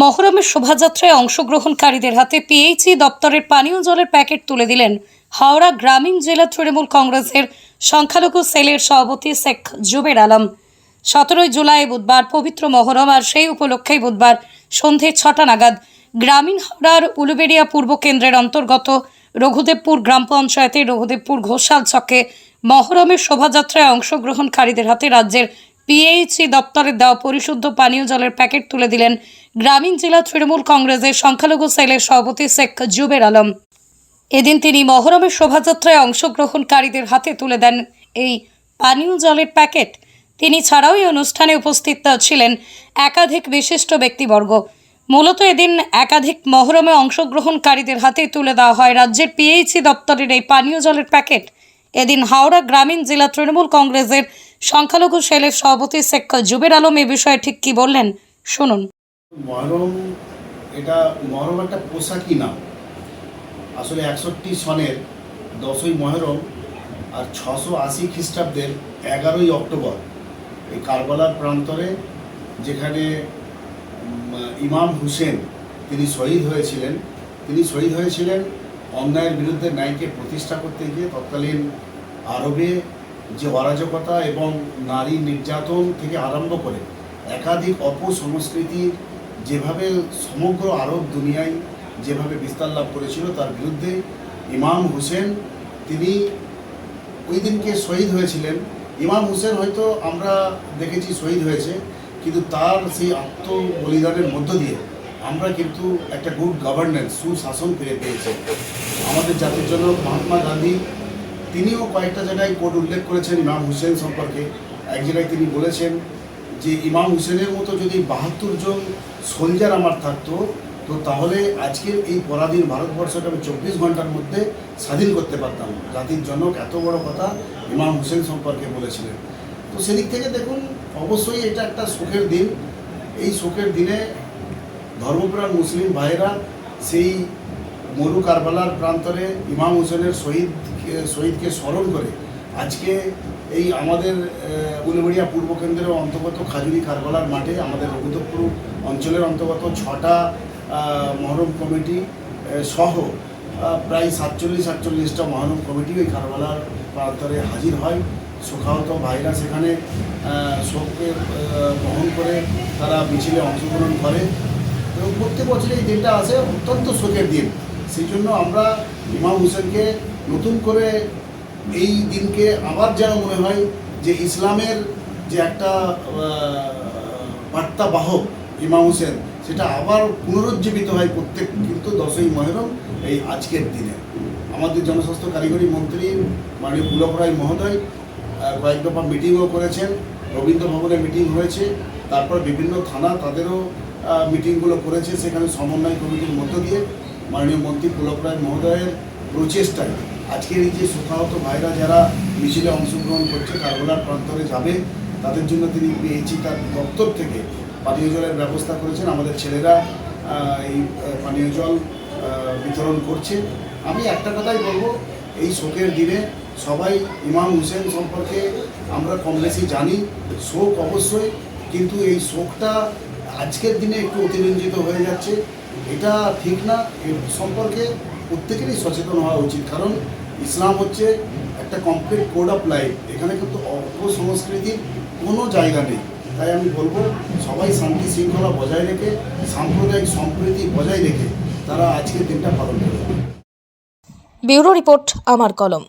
মহরমের শোভাযাত্রায় অংশগ্রহণকারীদের হাতে পিএইচই দপ্তরের পানীয় জলের প্যাকেট তুলে দিলেন হাওড়া গ্রামীণ জেলা তৃণমূল কংগ্রেসের সংখ্যালঘু সেলের সভাপতি শেখ জুবের আলম। সতেরোই জুলাই বুধবার পবিত্র মহরম আর সেই উপলক্ষেই বুধবার সন্ধে ছটা নাগাদ গ্রামীণ হাওড়ার উলুবেড়িয়া পূর্ব কেন্দ্রের অন্তর্গত রঘুদেবপুর গ্রাম পঞ্চায়েতের রঘুদেবপুর ঘোষাল চকে মহরমের শোভাযাত্রায় অংশগ্রহণকারীদের হাতে রাজ্যের পিএইচই দপ্তরের দেওয়া পরিশুদ্ধ পানীয় জলের প্যাকেট তুলে দিলেন গ্রামীণ জেলা তৃণমূল কংগ্রেসের সংখ্যালঘু সেলের সভাপতি শেখ জুবের আলম। এদিন তিনি মহরমের শোভাযাত্রায় অংশগ্রহণকারীদের হাতে তুলে দেন এই পানীয় জলের প্যাকেট। তিনি ছাড়াও এই অনুষ্ঠানে উপস্থিত ছিলেন একাধিক বিশিষ্ট ব্যক্তিবর্গ। মূলত এদিন একাধিক মহরমে অংশগ্রহণকারীদের হাতে তুলে দেওয়া হয় রাজ্যের পিএইচি দপ্তরের এই পানীয় জলের প্যাকেট। এদিন হাওড়া গ্রামীণ জেলা তৃণমূল কংগ্রেসের সংখ্যালঘু সেলের সভাপতি শেখ জুবের আলম এ বিষয়ে ঠিক কি বললেন? শুনুন। মহরম এটা মহরম একটা পোশাকি নাম আসলে একষট্টি সনের দশই মহরম আর ছশো আশি খ্রিস্টাব্দের এগারোই অক্টোবর এই কারবালার প্রান্তরে যেখানে ইমাম হুসেন তিনি শহীদ হয়েছিলেন। তিনি শহীদ হয়েছিলেন অন্যায়ের বিরুদ্ধে ন্যায়কে প্রতিষ্ঠা করতে গিয়ে তৎকালীন আরবে যে অরাজকতা এবং নারী নির্যাতন থেকে আরম্ভ করে একাধিক অপসংস্কৃতির যেভাবে সমগ্র আরব দুনিয়ায় যেভাবে বিস্তার লাভ করেছিল, তার বিরুদ্ধে ইমাম হোসেন তিনি ওই দিনকে শহীদ হয়েছিলেন। ইমাম হোসেন হয়তো আমরা দেখেছি শহীদ হয়েছে, কিন্তু তার সেই আত্ম বলিদানের মধ্য দিয়ে আমরা কিন্তু একটা গুড গভর্নেন্স সুশাসন ফিরে পেয়েছি। আমাদের জাতির জন্য মহাত্মা গান্ধী তিনিও কয়েকটা জায়গায় কোর্ট উল্লেখ করেছেন ইমাম হুসেন সম্পর্কে। এক জায়গায় তিনি বলেছেন যে ইমাম হুসেনের মতো যদি বাহাত্তর জন সোলজার আমার থাকতো, তো তাহলে আজকের এই পরাধীন ভারতবর্ষকে আমি চব্বিশ ঘণ্টার মধ্যে স্বাধীন করতে পারতাম। জাতির জনক এত বড় কথা ইমাম হুসেন সম্পর্কে বলেছিলেন। তো সেদিক থেকে দেখুন, অবশ্যই এটা একটা সুখের দিন। এই সুখের দিনে ধর্মপ্রাণ মুসলিম ভাইরা সেই মরু কারবালার প্রান্তরে ইমাম হোসেনের শহীদ শহীদকে স্মরণ করে আজকে এই আমাদের উলুবেড়িয়া পূর্ব কেন্দ্রের অন্তর্গত খাজুরি কারবালার মাঠে আমাদের রঘুদপুর অঞ্চলের অন্তর্গত ছটা মহরম কমিটি সহ প্রায় সাতচল্লিশ, আটচল্লিশটা মহরম কমিটি ওই কারবালার প্রান্তরে হাজির হয়। শোকাহত ভাইরা সেখানে শোককে বহন করে তারা মিছিলে অংশগ্রহণ করে। এবং প্রত্যেক বছর এই দিনটা আসে অত্যন্ত শোকের দিন। সেই জন্য আমরা ইমাম হোসেনকে নতুন করে এই দিনকে আবার যেন মনে হয় যে ইসলামের যে একটা বার্তা বাহক ইমাম হোসেন, সেটা আবার পুনরুজ্জীবিত হয় প্রত্যেক, কিন্তু দশই মহরম এই আজকের দিনে। আমাদের জনস্বাস্থ্য কারিগরি মন্ত্রী মাননীয় পুলক রায় মহোদয় কয়েক দফা মিটিংও করেছেন, রবীন্দ্র ভবনে মিটিং হয়েছে, তারপর বিভিন্ন থানা তাদেরও মিটিংগুলো করেছে, সেখানে সমন্বয় কমিটির মধ্য দিয়ে। মাননীয় মন্ত্রী পুলক রায় মহোদয়ের প্রচেষ্টায় আজকের এই যে শোকাহত ভাইরা যারা মিছিলে অংশগ্রহণ করছে কারবালার প্রান্তরে যাবে, তাদের জন্য তিনি পেয়েছি তার দপ্তর থেকে পানীয় জলের ব্যবস্থা করেছেন। আমাদের ছেলেরা এই পানীয় জল বিতরণ করছে। আমি একটা কথাই বলব, এই শোকের দিনে সবাই ইমাম হুসেন সম্পর্কে আমরা কম বেশি জানি, শোক অবশ্যই, কিন্তু এই শোকটা আজকের দিনে একটু অতিরঞ্জিত হয়ে যাচ্ছে। এটা ঠিক না, এর সম্পর্কে প্রত্যেকেরই সচেতন হওয়া উচিত। কারণ ইসলাম হচ্ছে একটা কমপ্লিট কোড অফ লাইফ এখানে কিন্তু অপসংস্কৃতির কোনো জায়গা নেই। তাই আমি বলব, সবাই শান্তি শৃঙ্খলা বজায় রেখে, সাম্প্রদায়িক সম্প্রীতি বজায় রেখে তারা আজকের দিনটা পালন করবে ব্যুরো রিপোর্ট, আমার কলম।